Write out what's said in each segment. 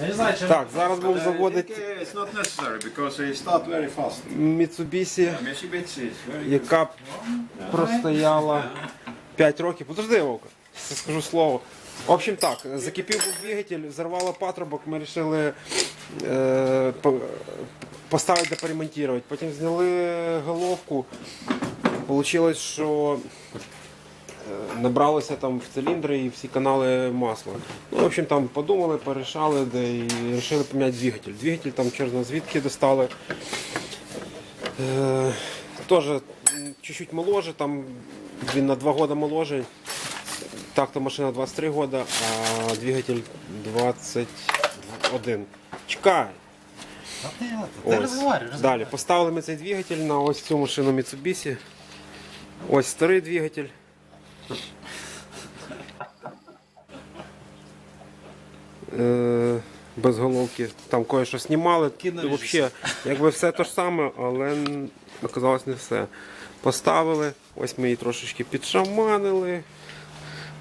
Я не знаю, чи Так, зараз будемо Uh, заводити it- It's not necessary because they start very fast. Mitsubishi, Mitsubishi is very яка простояла 5 років. Подожди, Вовка, скажу слово. В общем так, закипів був двигатель, зарвало патрубок, ми вирішили е, по- поставити поремонтувати. Потім зняли головку. Получилось, що е, набралося там в циліндри і всі канали масла. Ну, в общем, там подумали, порішали, де і вирішили поміняти двигатель. Двигатель там чорно звідки достали. Е, Тоже чуть-чуть моложе, там він на 2 роки моложе. Так-то машина 23 года, а двигатель 21. Чекай! Ось. Далі. Поставили ми цей двигатель на ось цю машину Mitsubishi. Ось старий двигатель. Е, без головки. Там кое-що знімали. Взагалі, якби все те ж саме, але оказалось не все. Поставили, ось ми її трошечки підшаманили.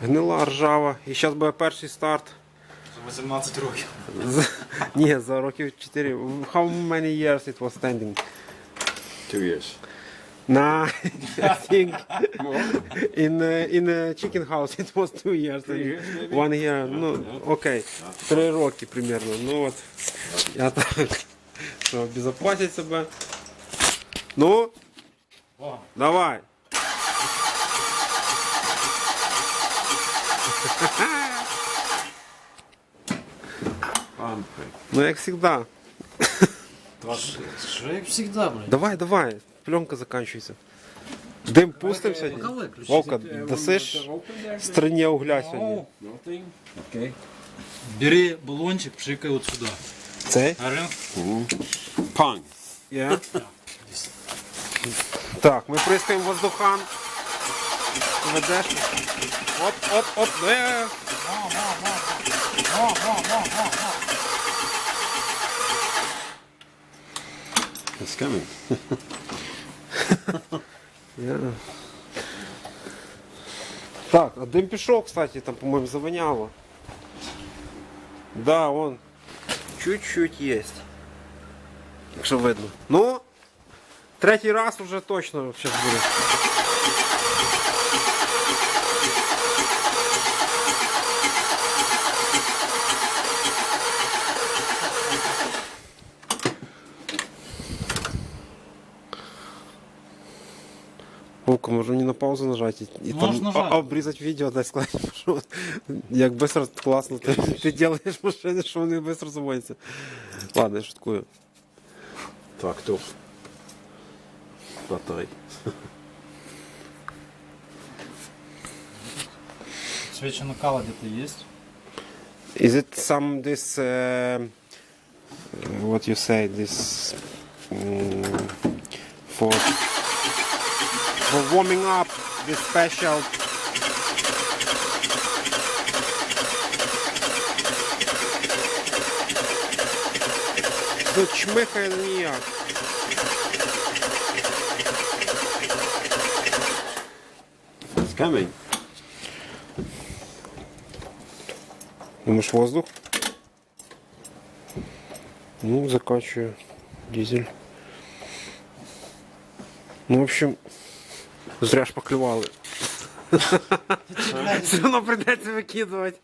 Гнила ржава. І зараз буде перший старт. За 18 років. Ні, за років 4. How many years it was standing? two years. Nah, I think in uh, in a chicken house it was two years. One year. Ну, окей. Три роки примерно. Ну от. Я так. Що, обезопасить себе. Ну, давай. Ну, як завжди. що як завжди, блядь. Давай, давай. Пленка заканчивается. Дим пустим виключи. Вовка, дасиш стрині угля сьогодні? Nothing. Бери балончик, пшикай от сюди. Цей? Pang. Так, ми прискаємо воздухан. Ведеш. Оп, оп, оп. Е. It's coming. Я. Так, а дым пішов, кстати, там, по-моему, завоняло. Да, он чуть-чуть есть. Якщо видно. Ну, третій раз уже точно сейчас буде. Вовка, може мені на паузу нажати і, Можеш там нажати. а- обрізати відео, дай сказати, що як швидко класно ти, ти робиш машини, що вони швидко заводяться. Ладно, я шуткую. Traktor. Batteri. Свечи накала где-то есть. Is it some this uh, what you say this mm, for for warming up this special Тут чмихає ніяк. It's coming. Думаешь, воздух? Ну, закачиваю дизель. Ну, в общем, зря ж поклевали. Все равно придется выкидывать.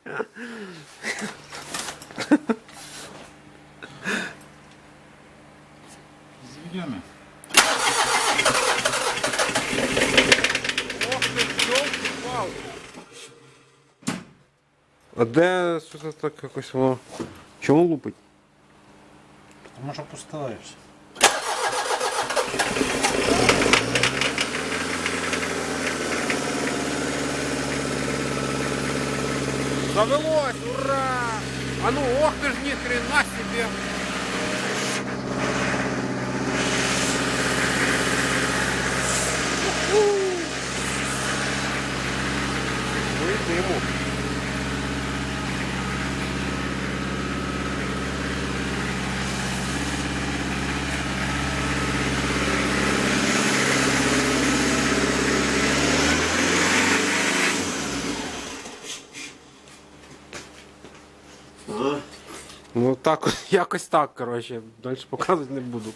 Заведем. А де що це так якось воно? Чому лупить? Потому что пустаешь. Завелось, ура! А ну, ох ты ж ни хрена себе! Ну так, якось так, коротше. Далі показувати не буду.